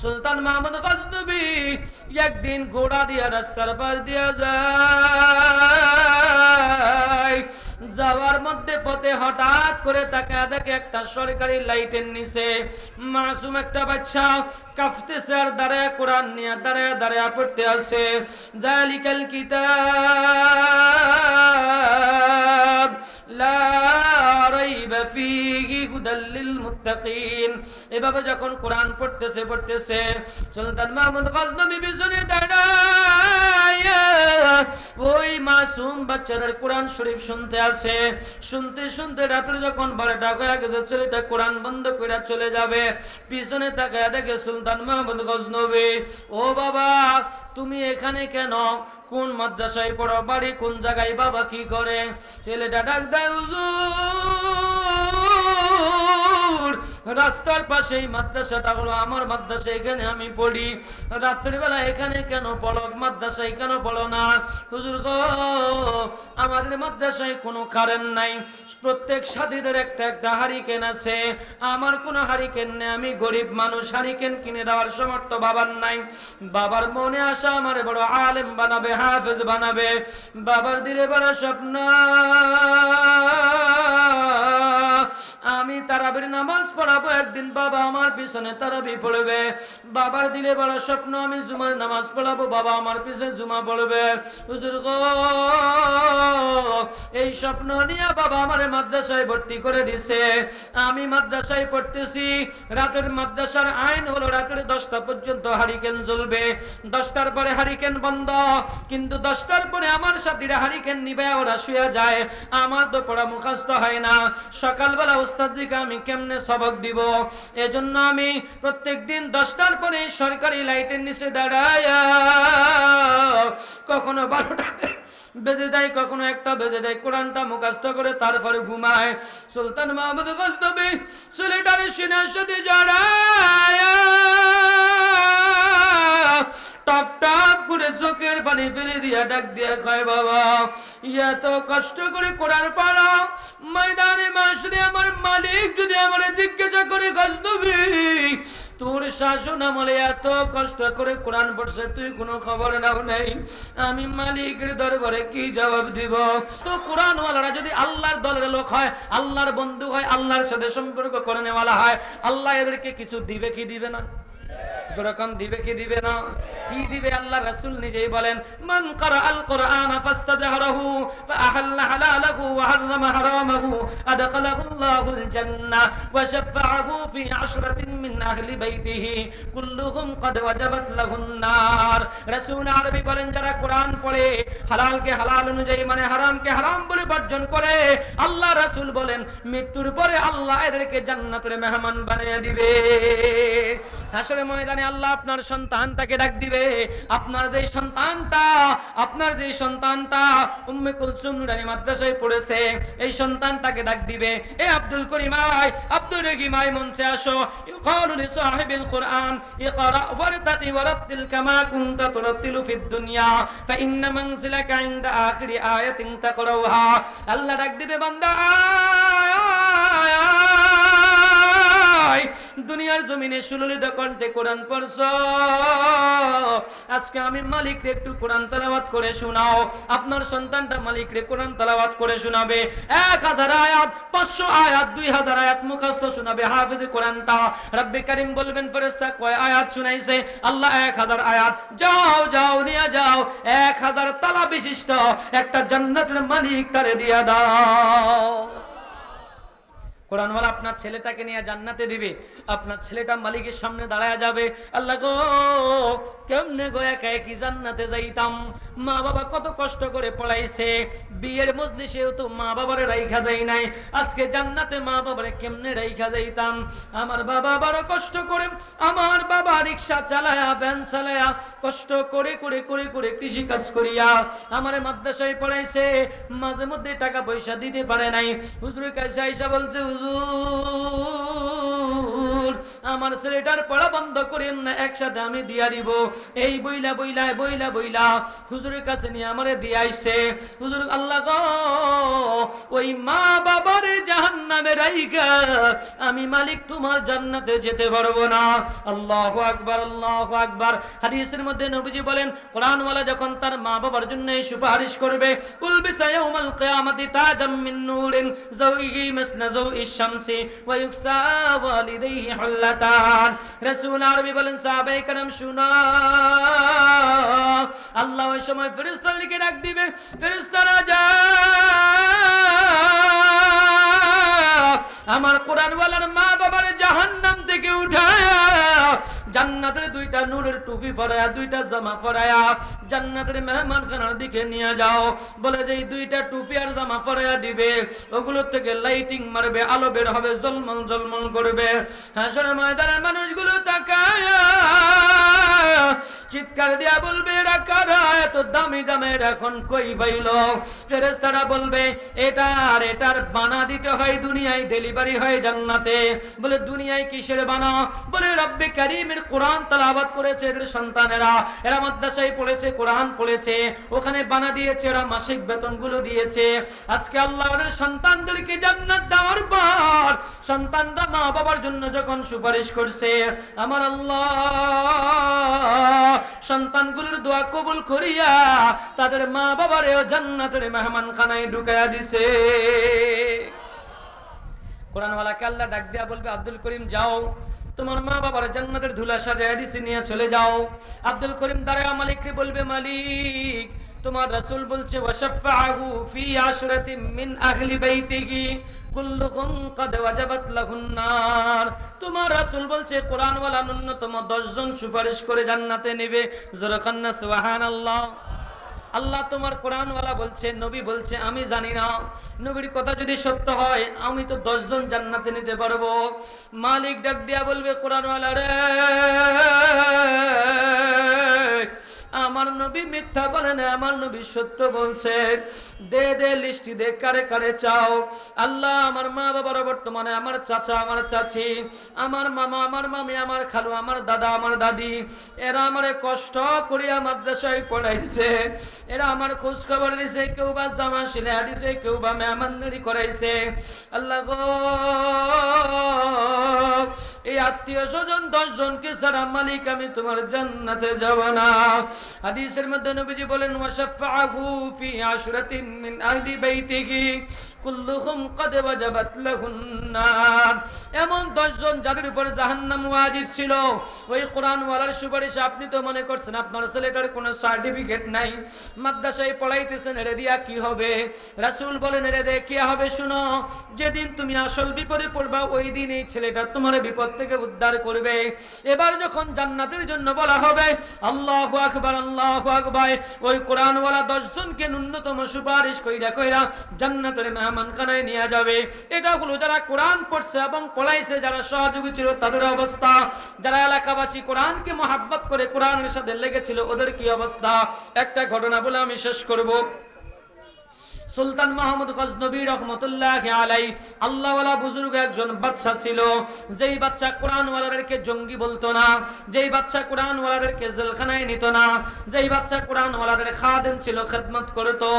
সুলতান মাহমুদ গজনবী একদিন ঘোড়া দিয়া রাস্তার পাশ দিয়া যায়। যাওয়ার মধ্যে পথে হঠাৎ করে তাকে দেখে একটা সরকারি লাইটের নিচে মাসুম একটা বাচ্চা কাফতেছে আর দাঁড়ায় কোরআন নিয়ে দাঁড়ায় দাঁড়ায় পড়তে আছে। জালিকাল কিতাব। লা এভাবে যখন কোরআন পড়তেছে পড়তেছে সুলতান মাহমুদ গজনবী মাসুম বাচ্চারা কোরআন শরীফ শুনতে আছে শুনতে শুনতে রাত্রে যখন বারোটা হয়ে গেছে, ছেলেটা কোরআন বন্ধ করে চলে যাবে। পিছনে তাকায় দেখে সুলতান মাহমুদ গজনবী, ও বাবা, তুমি এখানে কেন? কোন মাদ্রাসায় পড়ো? বাড়ি কোন জায়গায়? বাবা কি করে? ছেলেটা ডাক দেয় রাস্তার পাশেই মাদ্রাসাটা হলো আমার মাদ্রাসা, এখানে আমি পড়ি। রাত্রিবেলা এখানে কেন পড়ো? মাদ্রাসায় কেন পড়ো না? হুজুর গো আমাদের মাদ্রাসায় কোনো কারেন্ট নাই। প্রত্যেক সাথীদের একটা একটা হারিকেন আছে। আমার কোনো হারিকেন নেই। আমি গরিব মানুষ, হারিকেন কিনে দেওয়ার সমর্থ বাবার নাই। বাবার মনে আসা আমার বড় আলেম বানাবে, হাফেজ বানাবে। বাবার দিলে বড় স্বপ্ন। আমি তারাবির নামাজ পড়াবো, একদিন বাবা আমার পিছনে তারাবি পড়বে। বাবার দিলে বড় স্বপ্ন, আমি জুমার নামাজ পড়াবো, বাবা আমার পিছনে জুমা পড়বে। হুজুর গো এই স্বপ্ন নিয়ে বাবা আমার মাদ্রাসায় ভর্তি করে দিছে। আমি মাদ্রাসায় পড়তেছি, রাতের মাদ্রাসার আইন হলো রাতের দশটা পর্যন্ত হারিকেন জ্বলবে। দশটার পরে হারিকেন বন্ধ, কিন্তু দশটার পরে আমার সাথীরা হারিকেন নিবে ওরা শুয়ে যায়। আমার তো পড়া মুখস্থ হয় না। সকালবেলা উস্তাদ দিকে আমি কেমনে সবক দিব? এজন্য আমি প্রত্যেক দিন দশটার পরে সরকারি লাইটের নিচে দাঁড়ায়, কখনো বারোটা বেজে যায়, কখনো একটা বেজে যায় কোরআনটা মুখস্থ করে তারপরে ঘুমায়। সুলতান মাহমুদ গজনবী ছেলেটারে সিনা সাথে জড়ায়। টপ টপ করে চোখের পানি ফেলে দিয়া ডাক দিয়া কয়, বাবা, এত কষ্ট করে কোরআন পাড়া। ময়দানে মাসরে আমার মালিক যদি আমার জিজ্ঞাসা করে গজনবী তোর শাসন আমলে এত কষ্ট করে কোরআন পড়ছে, তুই কোনো খবর নাও নেই। আমি মালিকের দরবারে কি জবাব দিব? তো কোরআন ওয়ালারা যদি আল্লাহর দলের লোক হয়, আল্লাহর বন্ধু হয়, আল্লাহর সাথে সম্পর্ক করে নেওয়ালা হয়, আল্লাহ এদেরকে কিছু দিবে কি দিবে না? যখন দিবে কি দিবে না? কি দিবে আল্লাহ রাসূল নিজেই বলেন, মান কারা আল কোরআন ফাস্তাদহরাহু ফাআহাল্লা হালালাহু ওয়া হাররামা হারামাহু আদখালাহু আল্লাহুল জান্নাহ ওয়া শাফাআহু ফি আশরাতিন মিন আহলি বাইতিহি কুল্লুহুম ওয়াজাবাত লাহুন নার। রাসূল আরবি বলেন, যারা কোরআন পড়ে হালাল অনুযায়ী মানে হারামকে হারাম বলে বর্জন করে, আল্লাহ রাসূল বলেন, মৃত্যুর পরে আল্লাহ এদেরকে জান্নাতের মেহমান বানিয়ে দিবে। হাসরে ময়দানে আল্লাহ আপনার সন্তানটাকে ডাক দিবে। আপনার যে সন্তানটা আপনার যে সন্তানটা উম্মে কুলসুম নুরানি মাদ্রাসায় পড়েছে এই সন্তানটাকে ডাক দিবে এ আব্দুল করিম আয় আব্দুল রহিম আয় মঞ্চে আসো। ইকালু লিসাহিবিল কুরআন ইকরা ওয়ারতাতি ওয়ারাতিল কামা কুনতা তুরাতিলু ফিদ দুনিয়া ফাইন্না মানজিলাকা ইনদা আখিরি আয়াতিন তাকরাউহা। আল্লাহ ডাক দিবে বান্দা আয়, আয়। দুনিয়ার জমিনে সুললিত কণ্ঠে কোরআন পড়ছ। আজকে আমি মালিককে একটু কোরআন তালাবাত করে শোনাও। আপনার সন্তানটা মালিকরে কোরআন তালাবাত করে শোনাবে। এক হাজার আয়াত, পাঁচশো আয়াত, দুই হাজার আয়াত শোনাবে হাফিজ কোরআনটা। রব্বে কারিম বলবেন ফেরেস্তা কয় আয়াত শুনাইছে? আল্লাহ এক হাজার আয়াত, যাও যাও, নিয়ে যাও। এক হাজার তালা বিশিষ্ট একটা জান্নাতের মালিক তারে দিয়া দাও। কোরআনওয়ালা আপনার ছেলেটাকে নিয়ে জান্নাতে দিবে, আপনার ছেলেটা মালিকের সামনে দাঁড়ায় যাবে। আল্লাহ গো, কেমনে গো একা কি জান্নাতে যাইতাম? মা বাবা কত কষ্ট করে পড়াইছে। বিয়ের মজলিসেও তো মা বাবারে রাইখা যাই নাই। আজকে জান্নাতে মা বাবারে কেমনে রাইখা যাইতাম? আমার বাবা বড় কষ্ট করে, আমার বাবা রিক্সা চালায়া, ভ্যান চালায়া, কষ্ট করে করে করে করে কৃষি কাজ করিয়া আমার মাদ্রাসায় পড়াইছে। মাঝে মধ্যে টাকা পয়সা দিতে পারে নাই। হুজুরের কাছে আইসা বলছে হুজুর আমার ছেলেটার পড়া বন্ধ করেন না, একসাথে আমি দিয়া দিব। এই বইলা বইলা বইলা বইলা হুজুরের কাছে নিয়ে আমারে দিয়ে আইছে হুজুর আল্লাহ ওই মা বাবার জাহান্নামে রাইগা আমি মালিক, তোমার জান্নাতে যেতে পারব না। আল্লাহু আকবার আল্লাহু আকবার। হাদিসের মধ্যে নবীজি বলেন, কোরআনওয়ালা যখন তার মা বাবার জন্য এই সুপারিশ করবে, উলবিসা তাজাম মিন নূরিন যাওইহি মাসনা যাওইশ শামসি, ওয়া ইউকসা ওয়ালিদাইহি হুল্লাতান রাসূল আরবি বলেন সাহাবায়ে کرام শুনো আল্লাহ ওই সময় ফেরেশতাদেরকে ডাক দিবে ফেরেশতারা যা আমার কোরআনওয়ালার মা বাবার জাহান্নাম থেকে উঠায় জান্নাতের দুইটা নূরের টুপি দুইটা জামা জান্নাতের দিকে নিয়ে যাও। বলে যে দুইটা টুপি আর জামা দিবে থেকে লাইটিং মারবে, আলো বের হবে জলমল জলমল করবে। ময়দানের মানুষগুলো চিৎকার দিয়া বলবে, এরা কারা? এত দামি দামের এখন কই পাইল? ফেরেশতারা বলবে, এটা আর এটার বানা দিতে হয়, দুনিয়ায় ডেলিভারি হয় জান্নাতে। বলে, দুনিয়ায় কিসের বানা? বলে, রব্বে কারিমের কোরআন তালাবাত করেছে এদের সন্তানেরা। এরা মাদ্রাসায় পড়েছে, কোরআন পড়েছে, ওখানে বানা দিয়েছে, এরা মাসিক বেতনগুলো দিয়েছে। আজকে আল্লাহ সন্তানদেরকে জান্নাত দেওয়ার পর সন্তানরা মা বাবার জন্য যখন সুপারিশ করছে, আমার আল্লাহ, সন্তানগুলোর দোয়া কবুল করিয়া তাদের মা বাবারেও জান্নাতের মেহমান খানায় ঢুকাইয়া দিছে। কোরআনওয়ালাকে আল্লাহ ডাক দিয়া বলবে, আব্দুল করিম, যাও। তোমার মা বাবার জান্নাতের ধুলা সাজায় দিছে, নিয়ে চলে যাও। আব্দুল করিম দাঁড়ায় মালিককে বলবে, মালিক, তোমার রাসূল বলছে ওয়াশাফাহু ফি আশরাতিন মিন আহলি বাইতিহি, কুল্লুকুম কাদ ওয়াজাবাত লাহুন নার। তোমার রাসূল বলছে কোরআন ওয়ালা ন্যূনতম 10 জন সুপারিশ করে জান্নাতে নেবে। জোরখান্না সুবহানাল্লাহ। আল্লাহ তোমার কোরআনওয়ালা বলছে, নবী বলছে, আমি জানি না। নবীর কথা যদি সত্য হয়, আমি তো দশজন জান্নাতে নিতে পারব। মালিক ডাক দিয়া বলবে, কোরআনওয়ালা রে নবী মিথ্যা বলে না, আমার নবী সত্য বলছে। দে দে লিস্টি, দে, কারে কারে চাও। আল্লাহ আমার মা বাবার বর্তমানে আমার চাচা, আমার চাচি, আমার মামা, আমার মামি, আমার খালু, আমার দাদা, আমার দাদি, এরা আমারে কষ্ট করিয়া মাদ্রাসায় পড়াইছে। এরা আমার খোঁজ খবর দিছে কেউ বা জামা সিলাই দিছে, কেউ বা মেহমানদারি করাইছে। আল্লাহ গো, এই আত্মীয় স্বজন দশ জনকে সারা মালিক আমি তোমার জান্নাতে যাব না। হাদিসের মধ্যে নবীজি বলেন ওয়াশাফাহু ফি আশরাতিন মিন আহলি বাইতিহি, কুল্লুহুম কদ ওয়াজাবাত লাহুন নার। এমন 10 জন যাদের উপর জাহান্নাম ওয়াজিব ছিল। ওই কোরআন ওয়ালার সুপারিশ আপনি তো মনে করছেন, আপনার ছেলেটার কোনো সার্টিফিকেট নাই। মাদ্রাসায় পড়াইতেছেন, এরে দিয়া কি হবে? রাসূল বলেন, এরে দিয়ে কি হবে শুনো? যেদিন তুমি আসল বিপদে পড়বা, ওই দিন এই ছেলেটা তোমার বিপদ থেকে উদ্ধার করবে। এবার যখন জান্নাতের জন্য বলা হবে, আল্লাহু আকবার, আল্লাহু ওই কোরআনওয়ালা দশজনকে ন্যূনতম সুপারিশ কইরা কইরা জান্নাতের নিয়ে যাবে। এটা হলো যারা কোরআন পড়ছে এবং পড়াইছে যারা সহযোগী ছিল তাদের অবস্থা। যারা এলাকাবাসী কোরআনকে মহাব্বত করে কোরআনের সাথে লেগেছিল, ওদের কি অবস্থা? একটা ঘটনা বলে আমি শেষ করব। সুলতান মাহমুদ গজনবী রহমতুল্লাহ আলাই, আল্লাহওয়ালা বুজুর্গ একজন বাচ্চা ছিল। যেই বাচ্চা কোরআনওয়ালাদেরকে জঙ্গি বলতো না, যেই বাচ্চা কোরআনওয়ালাদেরকে জেলখানায় নিত না, যেই বাচ্চা কোরআনওয়ালাদের খাদেম ছিল, খেদমত করতো।